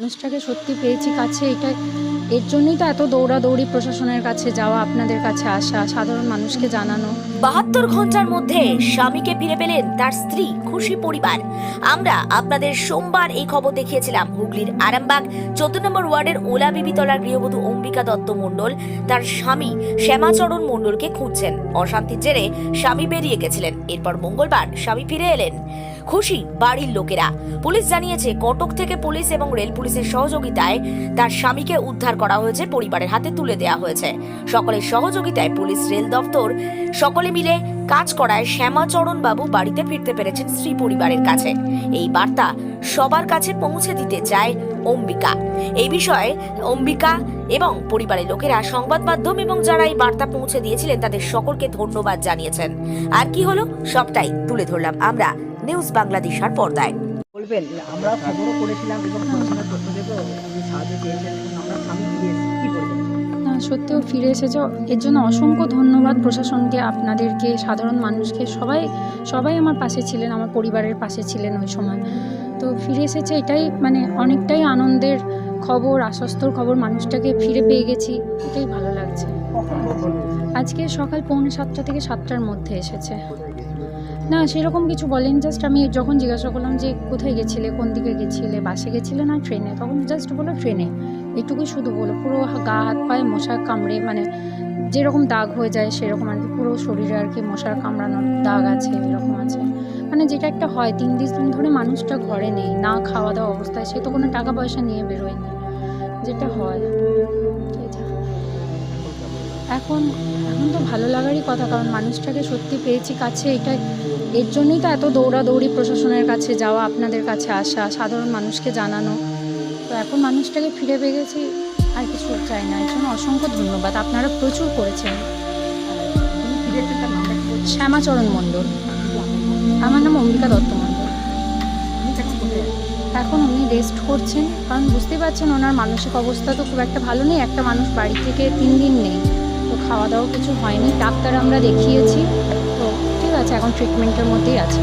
মানুষটাকে সত্যি পেয়েছি কাছে, এটা, এর জন্যই তো এত দৌড়াদৌড়ি প্রশাসনের কাছে যাওয়া, আপনাদের কাছে আসা, সাধারণ মানুষকে জানানো। বাহাত্তর ঘণ্টার মধ্যে স্বামীকে ফিরে পেলেন তার স্ত্রী, খুশি পরিবার। আমরা আপনাদের সোমবার এই খবর দেখিয়েছিলাম। হুগলির আরামবাগ, চোদ্দ নম্বর ওয়ার্ডের ওলা বিবিতলার গৃহবধূ অম্বিকা দত্ত মণ্ডল তার স্বামী শ্যামাচরণ মণ্ডলকে খুঁজছেন। অশান্তির জেরে স্বামী বেরিয়ে গেছিলেন। এরপর মঙ্গলবার স্বামী ফিরে এলেন। খুশি বাড়ির লোকেরা। পুলিশ জানিয়েছে, কটক থেকে পুলিশ এবং রেল পুলিশের সহযোগিতায় তার স্বামীকে উদ্ধার করা হয়েছে, পরিবারের হাতে তুলে দেওয়া হয়েছে। সকলের সহযোগিতায় পুলিশ, রেল দপ্তর সকলে মিলে কাজ করায় শ্যামাচরণ বাবু বাড়িতে ফিরতে পেরেছেন স্ত্রী পরিবারের কাছে। এই বার্তা সবার কাছে পৌঁছে দিতে চায় অম্বিকা। এই বিষয়ে অম্বিকা এবং পরিবারের লোকেরা সংবাদ মাধ্যম এবং যারা এই বার্তা পৌঁছে দিয়েছিলেন তাদের সকলকে ধন্যবাদ জানিয়েছেন। আর কি হলো? সবটাই তুলে ধরলাম আমরা নিউজ বাংলাদেশার পর্দায়। বলবেন, আমরা খবরও করেছিলাম এবং সাহায্য চেয়েছেন এবং আমরা স্বামী সত্যিও ফিরে এসেছে, এর জন্য অসংখ্য ধন্যবাদ প্রশাসনকে, আপনাদেরকে, সাধারণ মানুষকে, সবাই সবাই আমার পাশে ছিলেন, আমার পরিবারের পাশে ছিলেন ওই সময়। তো ফিরে এসেছে এটাই মানে অনেকটাই আনন্দের খবর, আশ্বস্তর খবর, মানুষটাকে ফিরে পেয়ে গেছি, এটাই ভালো লাগছে। আজকে সকাল পৌনে সাতটা থেকে সাতটার মধ্যে এসেছে। না, সেরকম কিছু বলেন জাস্ট আমি যখন জিজ্ঞাসা করলাম যে কোথায় গেছিলে, কোন দিকে গেছিলে, বাসে গেছিলে না ট্রেনে, তখন জাস্ট বলো ট্রেনে। এটুকুই শুধু বলো পুরো গা হাত পায়ে মশার কামড়ে মানে যেরকম দাগ হয়ে যায় সেরকম আর কি, পুরো শরীরে আর কি মশার কামড়ানোর দাগ আছে, এরকম আছে। মানে যেটা একটা হয়, তিন দিন ধরে মানুষটা ঘরে নেই, না খাওয়া দাওয়া অবস্থায়, সে তো কোনো টাকা পয়সা নিয়ে বেরোয়নি যেটা হয়। এখন এখন তো ভালো লাগারই কথা, কারণ মানুষটাকে সত্যি পেয়েছি কাছে, এটা এর জন্যই তো এত দৌড়াদৌড়ি প্রশাসনের কাছে যাওয়া, আপনাদের কাছে আসা, সাধারণ মানুষকে জানানো। তো এখন মানুষটাকে ফিরে পেয়ে গেছি আর কিছু চাই না। এর জন্য অসংখ্য ধন্যবাদ। আপনারা প্রচুর করেছেন। শ্যামাচরণ মণ্ডল। আমার নাম অম্বিকা দত্ত মণ্ডল? এখন উনি রেস্ট করছেন, কারণ বুঝতেই পারছেন ওনার মানসিক অবস্থা তো খুব একটা ভালো নেই। একটা মানুষ বাড়ি থেকে তিন দিন নেই। তো খাওয়া দাওয়া কিছু হয়নি। ডাক্তার আমরা দেখিয়েছি। তো ঠিক আছে, এখন ট্রিটমেন্টের মধ্যেই আছে।